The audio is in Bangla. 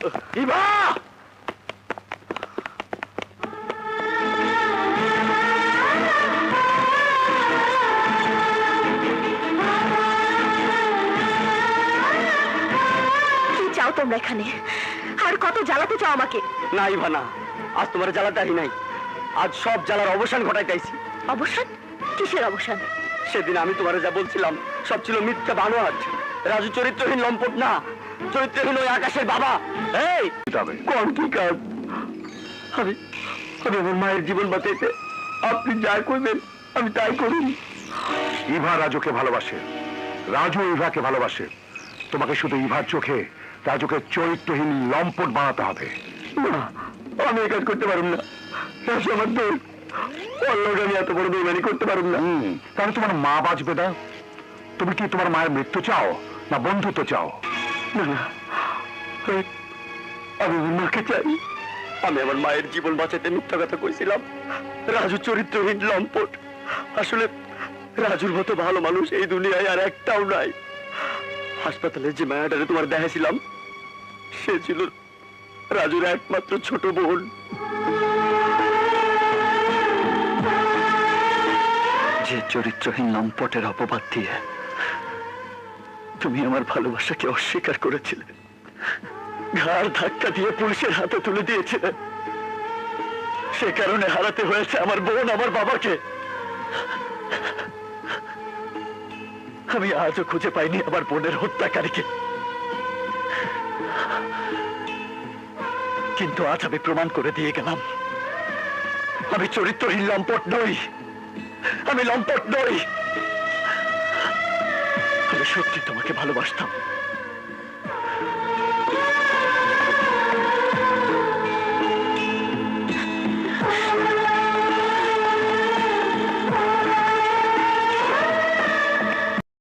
ইভা! কি চাও তোমরা এখানে? আর কত জ্বালাতে চাও আমাকে? না ইভা না। আজ তোমার জ্বালাতে নাই। আজ সব জ্বালার অবসান ঘটাইতেছি অবসান? কিসের অবসান? সেদিন আমি তোমার যা বলছিলাম সব ছিল মিথ্যা বানোয়াট। রাজু চরিত্রহীন লম্পট না। চরিত্রহীন ওই আকাশের বাবা। এই! কোন কি কাজ আমি আমি আমার মায়ের জীবন বাঁচাইতে আপনি যা করবেন আমি তাই করুন। ইভা রাজুকে ভালোবাসে। রাজু ইভাকে ভালোবাসে। তোমাকে শুধু ইভার চোখে রাজুকে চরিত্রহীন লম্পট বানাতে হবে। না আমি এই কাজ করতে পারুম না। রাজু আমার দোষ আমি এত বড় বেমানি করতে পারুম না। তাহলে তোমার মা বাঁচবে না? তুমি কি তোমার মায়ের মৃত্যু চাও না বন্ধুত্ব চাও? আমি আমার মাকে চাই। আমি আমার মায়ের জীবন বাঁচাতে মিথ্যা কথা কইছিলাম। রাজু চরিত্রহীন লম্পট। আসলে রাজুর মতো ভালো মানুষ এই দুনিয়ায় আর একটাও নাই। হাসপাতালে যে মায়াটারে তোমার দেখাছিলাম সে ছিল রাজুর একমাত্র ছোট বোন। যে চরিত্রহীন লম্পটের অপবাদ দিয়ে তুমি আমার ভালোবাসাকে অস্বীকার করেছিলে। ঘাড় ধাক্কা দিয়ে পুলিশের হাতে তুলে দিয়েছিলে। সে কারণে হারাতে হয়েছে আমার বোন, আমার বাবাকে। আমি আজও খুঁজে পাইনি আমার বোনের হত্যাকারীকে। কিন্তু আজ আমি প্রমাণ করে দিয়ে গেলাম। আমি চরিত্রহীন লম্পট নই। আমি লম্পট নই। সত্যি তোমাকে ভালোবাসতাম।